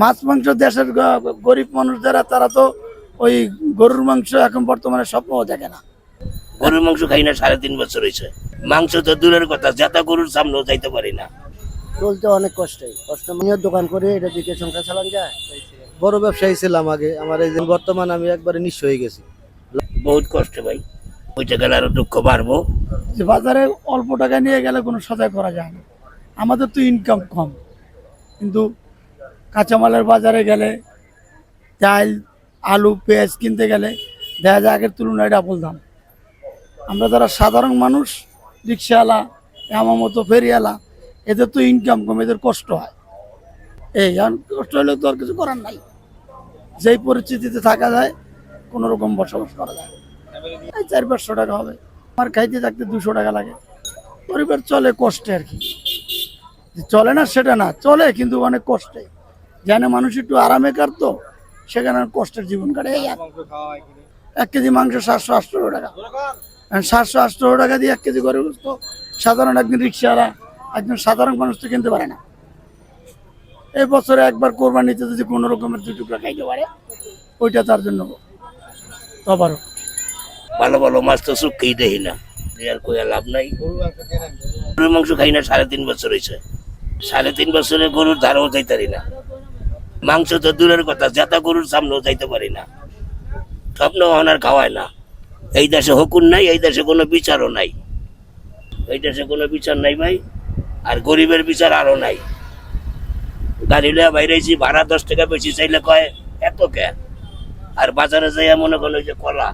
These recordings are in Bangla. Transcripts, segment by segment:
মাছ মাংস দেশের গরিব মানুষ যারা তারা তো ওই গরুর মাংস এখন বর্তমানে স্বপ্নও দেখে না। গরুর মাংস খাই না সাড়ে তিন বছর হয়েছে। মাংস তো দূরের কথা যাতা গরুর সামনেও যাইতে পারি না। চলতে অনেক কষ্টে। কষ্ট মানিয়ে দোকান করে এটা দিকে সংসার চালান যায়। বড় ব্যবসায়ী ছিলাম আগে আমার এই যে বর্তমান আমি একবারে নিঃস্ব হয়ে গেছি। বহুত কষ্ট ভাই ওইটা গেলে আরও দুঃখ বাড়বো। যে বাজারে অল্প টাকা নিয়ে গেলে কোনো সদাই করা যায় না। আমাদের তো ইনকাম কম। কিন্তু কাঁচামালের বাজারে গেলে, চাল, আলু, পেঁয়াজ কিনতে গেলে দেখা যায় আগের তুলনায় ডাবল দাম। আমরা যারা সাধারণ মানুষ, রিক্সাওয়ালা, আমার মতো ফেরিওয়ালা, এদের তো ইনকাম কম, এদের কষ্ট হয়। এই কষ্ট হলে তো আর কিছু করার নাই। যেই পরিস্থিতিতে থাকা যায়, কোনো রকম বসবাস করা যায়। এই চার পাঁচশো টাকা হবে। আমার খাইতে থাকতে দুশো টাকা লাগে। পরিবার চলে কষ্টে আর কি। চলে না সেটা না, চলে কিন্তু অনেক কষ্টে। জানে মানুষ একটু আরামে কাটতো সেখানে কষ্টের জীবন কাটে। এক- কেজি মাংস সাতশো আটশো টাকা। সাতশো আটশো টাকা দিয়ে এক কেজি করে তো সাধারণ একজন রিক্সাওয়ালা একজন সাধারণ মানুষ তো কিনতে পারে না। এই বছরে একবার কোরবানিতে যদি কোনো রকমের দু টুকরা খাইতে পারে ওইটা তার জন্য ভালো ভালো মাছ তো চুক্কেই দেখি না। আর কই আর লাভ নাই। গরুর মাংস খাই না সাড়ে তিন বছর হয়েছে সাড়ে তিন বছরে গরুর ধারেও যাইতে পারি না। মাংস তো দূরের কথা, যাতা গরুর সামনেও যাইতে পারি না। স্বপ্ন আর খাওয়ায় না। এই দেশে হুকুন নাই, এই দেশে কোনো বিচারও নাই। এই দেশে কোনো বিচার নাই ভাই, আর গরিবের বিচার আরও নাই। গাড়ি লইয়া বাইরেছি, ভাড়া দশ টাকা বেশি চাইলে কয়, এত কে? আর বাজারে যাইয়া মনে করল যে কলা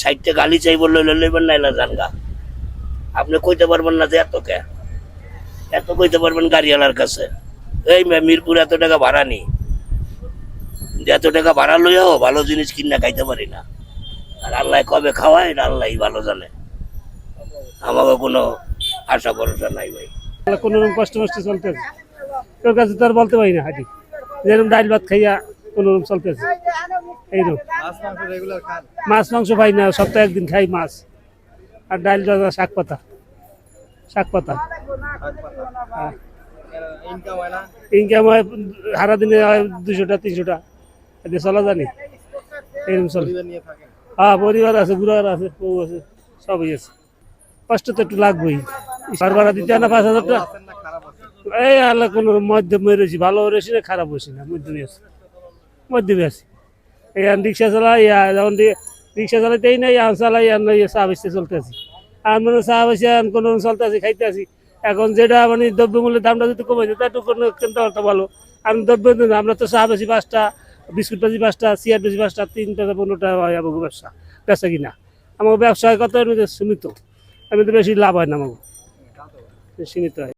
ষাটটা গালি চাই বলল লইবেন না, এলা জানগা। আপনি কইতে পারবেন না যে এত কে? এত কইতে পারবেন গাড়িওয়ালার কাছে। এই মিরপুর এত টাকা ভাড়া নি যে এত টাকা ভাড়া লইয়াও ভালো জিনিস কিনা খাইতে পারি না। আর আল্লাহ কবে খাওয়ায় এটা আল্লাহ ভালো জানে। আমাকে কোনো আশা ভরসা নাই ভাই। কোনো রকম কষ্ট মষ্ট চলতেছে তোর কাছে তো আর বলতে পারি না হাঁটি যেরকম ডাইল ভাত খাইয়া কোনো রকম চলতেছে এইরকম মাছ মাংস পাই না সপ্তাহে একদিন খাই মাছ। আর ডাল ভাজা শাক পাতা। শাক পাতা। হ্যাঁ। ইনকাম হয় সারাদিনে হয় দুশোটা তিনশোটা। এতে চলা জানি এরকম চলে। হ্যাঁ পরিবার আছে বুড়ার আছে বউ আছে সবই আছে। কষ্ট তো একটু লাগবেই। ঘর ভাড়া দিতে না পাঁচ হাজার টাকা। এই আল্লাহ কোনো মধ্যমে রয়েছি ভালো রয়েছি না খারাপ হয়েছি না মধ্যমে আছি। মধ্যমে আছি। এই রিক্সা চালাই যখন রিক্সা চালাইতেই নাই আর চালাই আর নয় চা বেচতে চলতে আছি। আর মানে চা বেচে আর কোনো চলতে আছি, খাইতে আছি। এখন যেটা মানে দ্রব্যমূল্যের দামটা যদি কমেছে তা একটু কোনো কিনতে ভালো। আর দ্রব্য আমরা তো চা বেশি পাঁচটা বিস্কুট বেশি পাঁচটা চিয়ার পেঁচি পাঁচটা তিন পেঁচা পনেরোটা হয় আমাকে ব্যবসা। ব্যবসা কিনা। আমার ব্যবসায় কত সীমিত? আমি তো বেশি লাভ হয় না আমাকে সীমিত হয়।